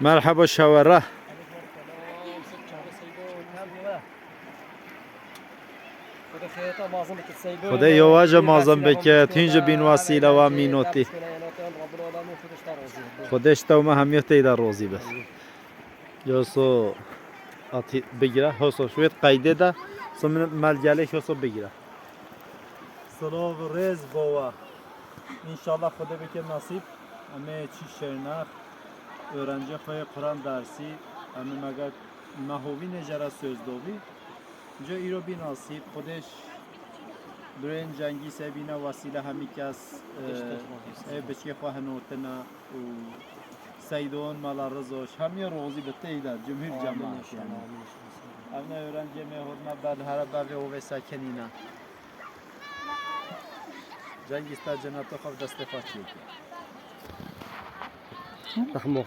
Merhaba şavara. خدا یواج مازم بکه تینج بین وسیله و مینوتی خودش تو ما همیت ایده روزی بس یاسو آتی بگیره حسو شوید قیده ده سمن ملگله حسو بگیره سلام و رز بوا İnşallah خدا بکه نصیب همه چی شرنخ öğrenci خواه Kur'an dersi همه مگه مهوی نجره سözdobi اینجا ایرو بی نصیب خودش برین جنگی سبینا وسیله همی کس اه، بچه خواه نوتنا و سیدون مالا رزوش همی روزی به تیدر جمهور جماعت yani. Avne öğrenci mehurna bel harabe ve ve sakinina. Cengiz ta cennet-i deste fatih. رحمه